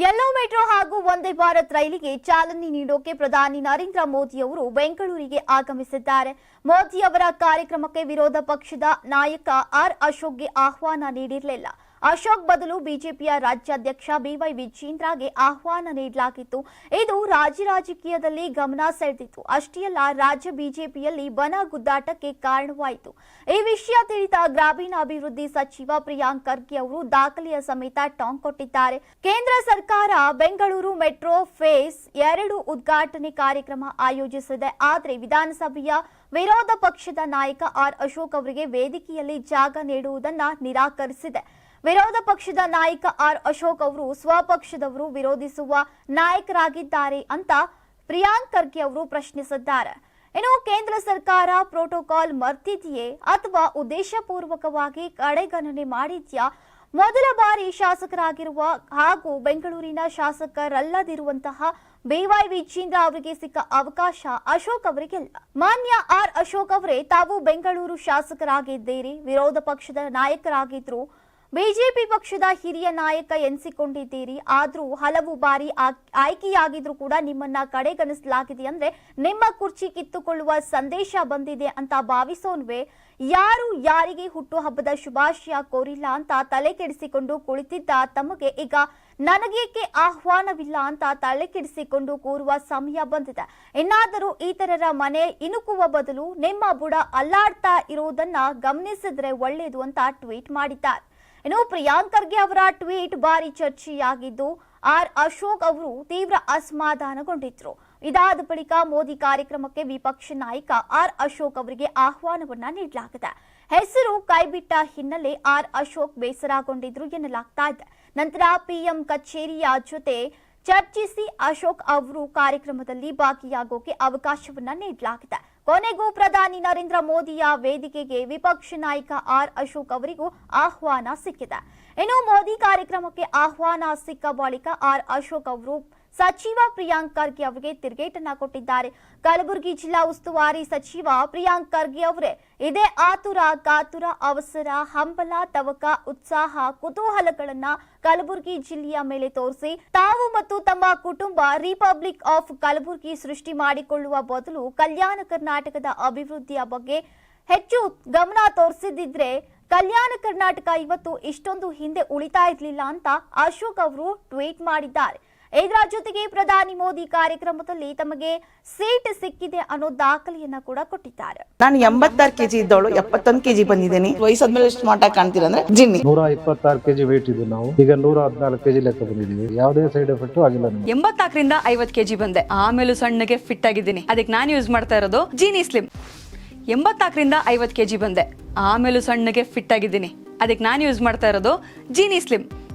Yellow metro ಹಾಗೂ ವಂದೇ ಭಾರತ್ ರೈಲಿಗೆ ಚಾಲನೆ ನೀಡೋಕೆ ಪ್ರಧಾನಿ ನರೇಂದ್ರ ಮೋದಿ ಅವರು ಬೆಂಗಳೂರಿಗೆ ಆಗಮಿಸಿದ್ದಾರೆ. ಮೋದಿ ಅವರ ಕಾರ್ಯಕ್ರಮಕ್ಕೆ ವಿರೋಧ ಪಕ್ಷದ ನಾಯಕ ಆರ್ ಅಶೋಕ್ಗೆ ಆಹ್ವಾನ ನೀಡಿರಲಿಲ್ಲ. ಅಶೋಕ್ ಬದಲು ಬಿಜೆಪಿಯ ರಾಜ್ಯಾಧ್ಯಕ್ಷ ಬಿವೈ ವಿಜೇಂದ್ರಗೆ ಆಹ್ವಾನ ನೀಡಲಾಗಿತ್ತು. ಇದು ರಾಜ್ಯ ರಾಜಕೀಯದಲ್ಲಿ ಗಮನ ಸೆಳೆದಿತ್ತು. ಅಷ್ಟೇ ಅಲ್ಲ ರಾಜ್ಯ ಬಿಜೆಪಿಯಲ್ಲಿ ಬನ ಗುದ್ದಾಟಕ್ಕೆ ಕಾರಣವಾಯಿತು. ಈ ವಿಷಯ ತಿಳಿದ ಗ್ರಾಮೀಣಾಭಿವೃದ್ಧಿ ಸಚಿವ ಪ್ರಿಯಾಂಕ್ ಖರ್ಗೆ ಅವರು ದಾಖಲೆಯ ಸಮೇತ ಟಾಂಗ್ ಕೊಟ್ಟಿದ್ದಾರೆ. ಕೇಂದ್ರ ಸರ್ಕಾರ ಬೆಂಗಳೂರು ಮೆಟ್ರೋ ಫೇಸ್ ಎರಡು ಉದ್ಘಾಟನೆ ಕಾರ್ಯಕ್ರಮ ಆಯೋಜಿಸಿದೆ. ಆದರೆ ವಿಧಾನಸಭೆಯ ವಿರೋಧ ಪಕ್ಷದ ನಾಯಕ ಆರ್ ಅಶೋಕ್ ಅವರಿಗೆ ವೇದಿಕೆಯಲ್ಲಿ ಜಾಗ ನೀಡುವುದನ್ನು ನಿರಾಕರಿಸಿದೆ. ವಿರೋಧ ಪಕ್ಷದ ನಾಯಕ ಆರ್ ಅಶೋಕ್ ಅವರು ಸ್ವಪಕ್ಷದವರು ವಿರೋಧಿಸುವ ನಾಯಕರಾಗಿದ್ದಾರೆ ಅಂತ ಪ್ರಿಯಾಂಕ್ ಖರ್ಗೆ ಅವರು ಪ್ರಶ್ನಿಸಿದ್ದಾರೆ. ಇನ್ನು ಕೇಂದ್ರ ಸರ್ಕಾರ ಪ್ರೋಟೋಕಾಲ್ ಮರ್ತಿದೆಯೇ ಅಥವಾ ಉದ್ದೇಶಪೂರ್ವಕವಾಗಿ ಕಡೆಗಣನೆ ಮಾಡಿದ್ಯಾ? ಮೊದಲ ಬಾರಿ ಶಾಸಕರಾಗಿರುವ ಹಾಗೂ ಬೆಂಗಳೂರಿನ ಶಾಸಕರಲ್ಲದಿರುವಂತಹ ಬಿವೈ ವಿಜೇಂದ್ರ ಅವರಿಗೆ ಸಿಕ್ಕ ಅವಕಾಶ ಅಶೋಕ್ ಅವರಿಗಿಲ್ಲ ಮಾನ್ಯ ಆರ್ ಅಶೋಕ್ ಅವರೇ ತಾವು ಬೆಂಗಳೂರು ಶಾಸಕರಾಗಿದ್ದೀರಿ, ವಿರೋಧ ಪಕ್ಷದ ನಾಯಕರಾಗಿದ್ರು ಬಿಜೆಪಿ ಪಕ್ಷದ ಹಿರಿಯ ನಾಯಕ ಎನಿಸಿಕೊಂಡಿದ್ದೀರಿ. ಆದರೂ ಹಲವು ಬಾರಿ ಆಯ್ಕೆಯಾಗಿದ್ರೂ ಕೂಡ ನಿಮ್ಮನ್ನ ಕಡೆಗಣಿಸಲಾಗಿದೆ ಅಂದ್ರೆ ನಿಮ್ಮ ಕುರ್ಚಿ ಕಿತ್ತುಕೊಳ್ಳುವ ಸಂದೇಶ ಬಂದಿದೆ ಅಂತ ಭಾವಿಸೋನ್ವೆ, ಯಾರು ಯಾರಿಗೆ ಹುಟ್ಟುಹಬ್ಬದ ಶುಭಾಶಯ ಕೋರಿಲ್ಲ ಅಂತ ತಲೆ ಕೆಡಿಸಿಕೊಂಡು ಕುಳಿತಿದ್ದ ತಮಗೆ ಈಗ ನನಗೇಕೆ ಆಹ್ವಾನವಿಲ್ಲ ಅಂತ ತಲೆ ಕೆಡಿಸಿಕೊಂಡು ಕೂರುವ ಸಮಯ ಬಂದಿದೆ. ಇನ್ನಾದರೂ ಇತರರ ಮನೆ ಇಣುಕುವ ಬದಲು ನಿಮ್ಮ ಬುಡ ಅಲ್ಲಾಡ್ತಾ ಇರುವುದನ್ನ ಗಮನಿಸಿದ್ರೆ ಒಳ್ಳೆಯದು ಅಂತ ಟ್ವೀಟ್ ಮಾಡಿದ್ದಾರೆ. ಇನ್ನು ಪ್ರಿಯಾಂಕ್ ಖರ್ಗೆ ಅವರ ಟ್ವೀಟ್ ಭಾರಿ ಚರ್ಚೆಯಾಗಿದ್ದು, ಆರ್ ಅಶೋಕ್ ಅವರು ತೀವ್ರ ಅಸಮಾಧಾನಗೊಂಡಿದ್ರು. ಇದಾದ ಬಳಿಕ ಮೋದಿ ಕಾರ್ಯಕ್ರಮಕ್ಕೆ ವಿಪಕ್ಷ ನಾಯಕ ಆರ್ ಅಶೋಕ್ ಅವರಿಗೆ ಆಹ್ವಾನವನ್ನ ನೀಡಲಾಗಿದೆ. ಹೆಸರು ಕೈಬಿಟ್ಟ ಹಿನ್ನೆಲೆ ಆರ್ ಅಶೋಕ್ ಬೇಸರಗೊಂಡಿದ್ರು ಎನ್ನಲಾಗ್ತಾ ಇದೆ. ನಂತರ ಪಿಎಂ ಕಚೇರಿಯ ಜೊತೆ ಚರ್ಚಿಸಿ ಅಶೋಕ್ ಅವರು ಕಾರ್ಯಕ್ರಮದಲ್ಲಿ ಭಾಗಿಯಾಗೋಕೆ ಅವಕಾಶವನ್ನ ನೀಡಲಾಗಿದೆ. ಕೊನೆಗೂ ಪ್ರಧಾನಿ ನರೇಂದ್ರ ಮೋದಿಯ ವೇದಿಕೆಗೆ ವಿಪಕ್ಷ ನಾಯಕ ಆರ್ ಅಶೋಕ್ ಅವರಿಗೂ ಆಹ್ವಾನ ಸಿಕ್ಕಿದೆ. ಇನ್ನು ಮೋದಿ ಕಾರ್ಯಕ್ರಮಕ್ಕೆ ಆಹ್ವಾನ ಸಿಕ್ಕ ಬಳಿಕ ಆರ್ ಅಶೋಕ್ ಅವರು ಸಚಿವ ಪ್ರಿಯಾಂಕ್ ಖರ್ಗೆ ಅವರಿಗೆ ತಿರುಗೇಟನ್ನ ಕೊಟ್ಟಿದ್ದಾರೆ. ಕಲಬುರಗಿ ಜಿಲ್ಲಾ ಉಸ್ತುವಾರಿ ಸಚಿವ ಪ್ರಿಯಾಂಕ್ ಖರ್ಗೆ ಅವರೇ, ಇದೇ ಆತುರ ಕಾತುರ ಅವಸರ, ಹಂಬಲ, ತವಕ, ಉತ್ಸಾಹ, ಕುತೂಹಲಗಳನ್ನ ಕಲಬುರಗಿ ಜಿಲ್ಲೆಯ ಮೇಲೆ ತೋರಿಸಿ, ತಾವು ಮತ್ತು ತಮ್ಮ ಕುಟುಂಬ ರಿಪಬ್ಲಿಕ್ ಆಫ್ ಕಲಬುರಗಿ ಸೃಷ್ಟಿ ಮಾಡಿಕೊಳ್ಳುವ ಬದಲು ಕಲ್ಯಾಣ ಕರ್ನಾಟಕದ ಅಭಿವೃದ್ಧಿಯ ಬಗ್ಗೆ ಹೆಚ್ಚು ಗಮನ ತೋರಿಸಿದ್ರೆ ಕಲ್ಯಾಣ ಕರ್ನಾಟಕ ಇವತ್ತು ಇಷ್ಟೊಂದು ಹಿಂದೆ ಉಳಿತಾ ಇರಲಿಲ್ಲ ಅಂತ ಅಶೋಕ್ ಅವರು ಟ್ವೀಟ್ ಮಾಡಿದ್ದಾರೆ. ಇದರ ಜೊತೆಗೆ ಪ್ರಧಾನಿ ಮೋದಿ ಕಾರ್ಯಕ್ರಮದಲ್ಲಿ ತಮಗೆ ಸೀಟ್ ಸಿಕ್ಕಿದೆ ಅನ್ನೋ ದಾಖಲೆಯನ್ನ ಕೂಡ ಕೊಟ್ಟಿದ್ದಾರೆ. ನಾನು ಎಂಬತ್ತಾರು ಕೆಜಿ ಇದ್ದವಳು ಎಪ್ಪತ್ತೊಂದು ಕೆಜಿ ಬಂದಿದ್ದೀನಿ. ವಯಸ್ಸಾದ್ಮೇಲೆ ಸ್ಮಾರ್ಟ್ ಮಾಟ ಕಾಣ್ತೀರಾ ಅಂದ್ರೆ ಜಿನ್ನಿ. ನೂರ ಇಪ್ಪತ್ತಾರು ಕೆಜಿ ವೇಟ್ ಇದ್ದು ನಾವು. ಈಗ ನೂರ ಹದಿನಾಲ್ಕು ಕೆಜಿ ಲೆಕ್ಕ ಬಂದಿದ್ದೀವಿ. ಯಾವುದೇ ಸೈಡ್ ಎಫೆಕ್ಟ್ ಆಗಿಲ್ಲ ನಮಗೆ. ಎಂಬತ್ನಾಲ್ಕರಿಂದ ಐವತ್ತು ಕೆಜಿ ಬಂದೆ. ಆಮೇಲೂ ಸಣ್ಣಗೆ ಫಿಟ್ ಆಗಿದ್ದೀನಿ. ಅದಕ್ಕೆ ನಾನು ಯೂಸ್ ಮಾಡ್ತಾ ಇರೋದು ಜೀನಿ ಸ್ಲಿಮ್ ಎಂಬತ್ನಾಲ್ಕರಿಂದ ಐವತ್ತು ಕೆಜಿ ಬಂದೆ. ಆಮೇಲೂ ಸಣ್ಣಗೆ ಫಿಟ್ ಆಗಿದ್ದೀನಿ. ಅದಕ್ಕೆ ನಾನು ಯೂಸ್ ಮಾಡ್ತಾ ಇರೋದು ಜೀನಿ ಸ್ಲಿಮ್